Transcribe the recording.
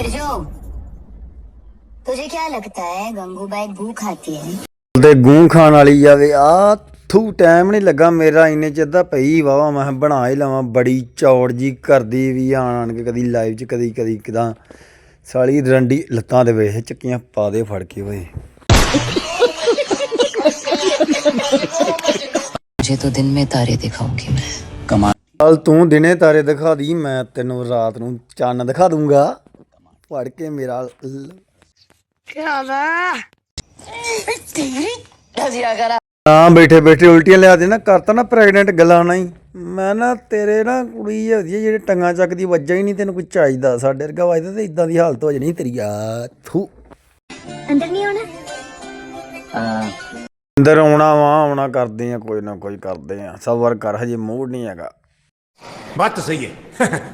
बिरजू तुझे क्या लगता है गंगूबाई गू खाती है ਤੇ ਗੂੰ ਖਾਣ ਵਾਲੀ ਜਾਵੇ ਆ ਥੂ ਟਾਈਮ ਨਹੀਂ ਲੱਗਾ ਮੇਰਾ ਇੰਨੇ ਚ ਅੱਧਾ ਪਈ ਵਾਵਾ ਮੈਂ ਕਿਹਾ ਬਣਾ ਹੀ ਲਵਾਂ ਬੜੀ ਚੌੜ ਜੀ ਕਰਦੀ ਵੀ ਆਣ ਆਣ ਕੇ ਕਦੀ ਲਾਈਵ ਚ ਕਦੀ ਕਦੀ ਕਿਦਾਂ ਸਾਲੀ ਰੰਡੀ ਲੱਤਾਂ ਦੇ ਵੇਖ ਚੱਕੀਆਂ ਪਾ ਦੇ ਫੜ ਕੇ ਓਏ मुझे तो दिन में तारे दिखाऊंगी मैं ਚੱਲ ਤੂੰ ਦਿਨੇ ਤਾਰੇ ਦਿਖਾ ਦੀ ਮੈਂ ਤੈਨੂੰ ਰਾਤ ਨੂੰ ਚੰਨ ਦਿਖਾ ਦੂੰਗਾ ਫੜ ਕੇ ਮੇਰਾ ਕਿਆਦਾ ਤੇਰੀ ਦਸਿਆ ਕਰਾ। ਨਾ ਬੈਠੇ ਬੈਠੇ ਉਲਟੀਆਂ ਲਿਆ ਦੇ ਕਰਤਾ ਨਾ ਪ੍ਰੈਗਨੈਂਟ ਗੱਲਾਂ ਨਾ ਮੈਂ ਨਾ ਤੇਰੇ ਨਾ ਕੁੜੀ ਜਿਹਦੀ ਜਿਹੜੇ ਟੰਗਾ ਚੱਕਦੀ ਵੱਜਾ ਹੀ ਨਹੀਂ ਤੈਨੂੰ ਕੋਈ ਚਾਹੀਦਾ। ਸਾਡੇ ਵਰਗਾ ਵੱਜਦਾ ਤੇ ਇਦਾਂ ਦੀ ਹਾਲਤ ਹੋ ਜਣੀ ਤੇਰੀ। ਆ ਥੂ। ਅੰਦਰ ਨਹੀਂ ਆਉਣਾ? ਅੰਦਰ ਆਉਣਾ ਵਾ ਆਉਣਾ ਕਰਦੇ ਆ ਕੋਈ ਨਾ ਕੋਈ ਕਰਦੇ ਆ। ਸਬਰ ਕਰ ਹਜੇ ਮੂਡ ਨਹੀਂ ਹੈਗਾ। ਬਾਤ ਸਹੀ ਹੈ।